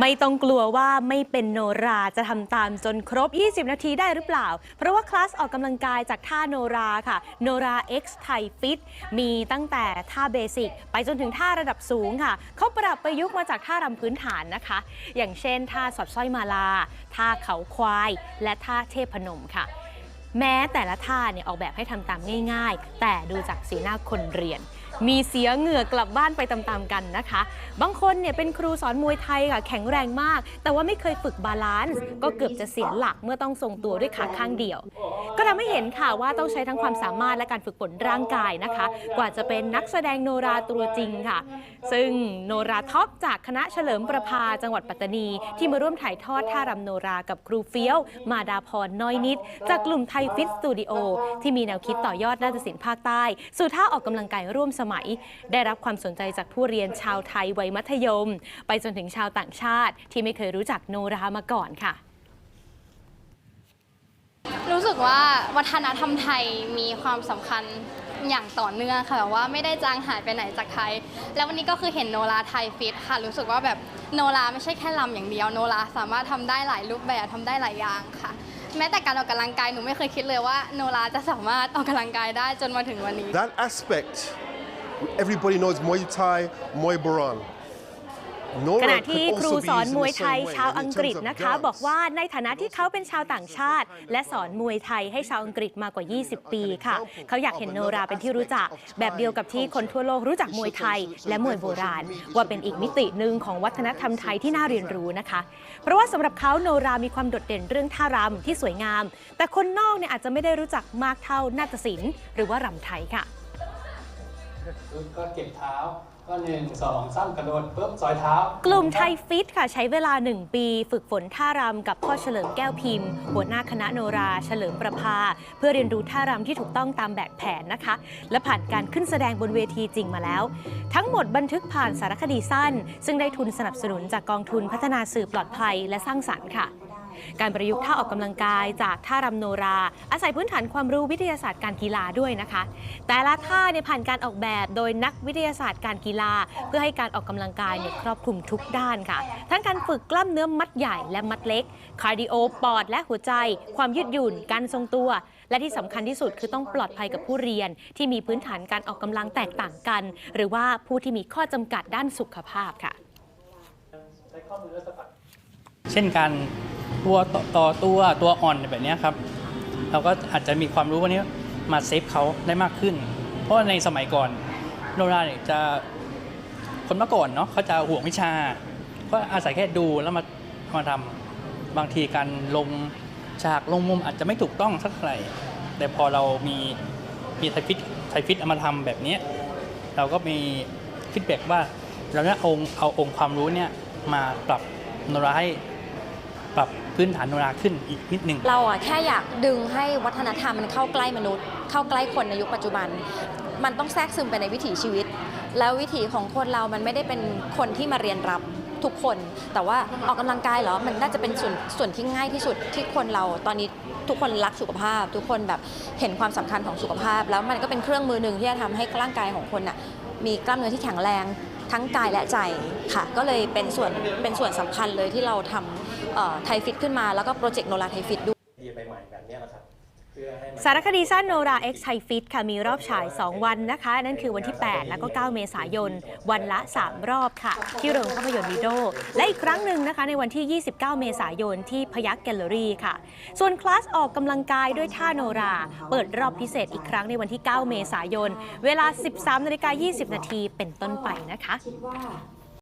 ไม่ต้องกลัวว่าไม่เป็นโนราจะทำตามจนครบ 20 นาทีได้หรือเปล่า เพราะว่าคลาสออกกำลังกายจากท่าโนราค่ะ โนรา X Thai Fit มีตั้งแต่ท่าเบสิกไปจนถึงท่าระดับสูงค่ะ เขาปรับประยุกต์มาจากท่ารำพื้นฐานนะคะ อย่างเช่นท่าสอดสร้อยมาลา ท่าเขาควาย และท่าเทพนมค่ะ แม้แต่ละท่าเนี่ยออกแบบให้ทำตามง่าย ๆ แต่ดูจากสีหน้าคนเรียน มีเสียเหงื่อกลับบ้านไปตามๆกันนะคะ บางคนเนี่ยเป็นครูสอนมวยไทยค่ะแข็งแรงมาก แต่ว่าไม่เคยฝึกบาลานซ์ก็เกือบจะเสียหลักเมื่อต้องทรงตัวด้วยขาข้างเดียว ก็ทำให้เห็นค่ะว่าต้องใช้ทั้งความสามารถและการฝึกฝนร่างกายนะคะ กว่าจะเป็นนักแสดงโนราตัวจริงค่ะ ซึ่งโนราท็อปจากคณะเฉลิมประภาจังหวัดปัตตานี ที่มาร่วมถ่ายทอดท่ารำโนรากับครูเฟี้ยว มาดาพรน้อยนิด จากกลุ่มไทยฟิตสตูดิโอที่มีแนวคิดต่อยอดนาฏศิลป์ภาคใต้ สู่ท่าออกกำลังกายร่วมสมัย ได้รับความสนใจจากผู้เรียนชาวไทยวัยมัธยม ไปจนถึงชาวต่างชาติ ที่ไม่เคยรู้จักโนรามาก่อนค่ะ รู้สึกว่าวัฒนธรรมไทยมีความสำคัญอย่างต่อเนื่องค่ะแบบว่าไม่ได้จางหายไปไหนจากไทย แล้ววันนี้ก็คือเห็นโนราไทยฟิตค่ะ รู้สึกว่าแบบโนราไม่ใช่แค่ลำอย่างเดียวโนราสามารถทำได้หลายรูปแบบทำได้หลายอย่างค่ะ แม้แต่การออกกำลังกายหนูไม่เคยคิดเลยว่าโนราจะสามารถออกกำลังกายได้จนมาถึงวันนี้ That aspect, everybody knows Muay Thai, Muay Boran. ขณะที่ครูสอนมวยไทยชาวอังกฤษนะคะ บอกว่าในฐานะที่เขาเป็นชาวต่างชาติ และสอนมวยไทยให้ชาวอังกฤษมากว่า 20 ปีค่ะ เขาอยากเห็นโนราเป็นที่รู้จัก แบบเดียวกับที่คนทั่วโลกรู้จักมวยไทย และมวยโบราณ ว่าเป็นอีกมิติหนึ่งของวัฒนธรรมไทยที่น่าเรียนรู้นะคะ เพราะว่าสำหรับเขาโนรามีความโดดเด่นเรื่องท่ารำที่สวยงาม แต่คนนอกเนี่ยอาจจะไม่ได้รู้จักมากเท่านาฏศิลป์หรือว่ารำไทยค่ะ ก็เก็บเท้า ก็หนึ่งสองสามกระโดดปุ๊บซอยเท้ากลุ่มไทยฟิตค่ะใช้เวลา 1 ปี ฝึกฝนท่ารำกับพ่อเฉลิมแก้วพิมพ์ หัวหน้าคณะโนราเฉลิมประภา เพื่อเรียนรู้ท่ารำที่ถูกต้องตามแบบแผนนะคะ และผ่านการขึ้นแสดงบนเวทีจริงมาแล้ว ทั้งหมดบันทึกผ่านสารคดีสั้น ซึ่งได้ทุนสนับสนุนจากกองทุนพัฒนาสื่อปลอดภัยและสร้างสรรค์ค่ะ การประยุกต์ท่าออกกำลังกายจากท่ารำโนรา อาศัยพื้นฐานความรู้วิทยาศาสตร์การกีฬาด้วยนะคะ แต่ละท่าเนี่ยผ่านการออกแบบโดยนักวิทยาศาสตร์การกีฬา เพื่อให้การออกกำลังกายเนี่ยครอบคลุมทุกด้านค่ะ ทั้งการฝึกกล้ามเนื้อมัดใหญ่และมัดเล็ก คาร์ดิโอปอดและหัวใจ ความยืดหยุ่น การทรงตัว และที่สำคัญที่สุดคือต้องปลอดภัยกับผู้เรียน ที่มีพื้นฐานการออกกำลังแตกต่างกัน หรือว่าผู้ที่มีข้อจำกัดด้านสุขภาพค่ะ เช่นการ ตัวต่อตัวตัวอ่อนแบบนี้ครับเราก็อาจจะมีความรู้วันนี้มาเซฟเขาได้มากขึ้น เพราะในสมัยก่อนโนราเนี่ยจะคนเมื่อก่อนเนาะเขาจะห่วงวิชาก็อาศัยแค่ดูแล้วมามาทำบางทีการลงฉากลงมุมอาจจะไม่ถูกต้องสักเท่าไหร่แต่พอเรามีมีไทฟิตไทฟิตเอามาทำแบบนี้เราก็มีฟีดแบ็กว่าเราเนี่ยเอาเอาองค์ความรู้เนี่ยมาปรับโนราให้ ปรับพื้นฐานโนราขึ้นอีกนิดนึง เราอะแค่อยากดึงให้วัฒนธรรมมันเข้าใกล้มนุษย์ เข้าใกล้คนในยุคปัจจุบัน มันต้องแทรกซึมไปในวิถีชีวิต แล้ววิถีของคนเรามันไม่ได้เป็นคนที่มาเรียนรับทุกคน แต่ว่าออกกำลังกายเหรอ มันน่าจะเป็นส่วนส่วนที่ง่ายที่สุดที่คนเราตอนนี้ทุกคนรักสุขภาพ ทุกคนแบบเห็นความสำคัญของสุขภาพ แล้วมันก็เป็นเครื่องมือหนึ่งที่จะทำให้ร่างกายของคนน่ะมีกล้ามเนื้อที่แข็งแรงทั้งกายและใจค่ะ ก็เลยเป็นส่วนเป็นส่วนสำคัญเลยที่เราทำเอ่อ ไทยฟิตขึ้นมาแล้วก็โปรเจกต์โนราไทยฟิตด้วยไอเดียใหม่ๆแบบเนี้ยแหละครับเพื่อให้มันสารคดีสั้นโนรา X ไทยฟิตค่ะมีรอบฉาย 2 วันนะคะ นั่นคือวันที่ 8 แล้วก็ 9 เมษายน วันละ 3 รอบค่ะ ที่โรงภาพยนตร์วิโด และอีกครั้งหนึ่งนะคะ ในวันที่ 29 เมษายนที่พยักแกลเลอรี่ค่ะ ส่วนคลาสออกกำลังกายด้วยท่าโนรา เปิดรอบพิเศษอีกครั้งในวันที่ 9 เมษายน เวลา 13นาฬิกา20 นาทีเป็นต้นไปนะคะคิดว่า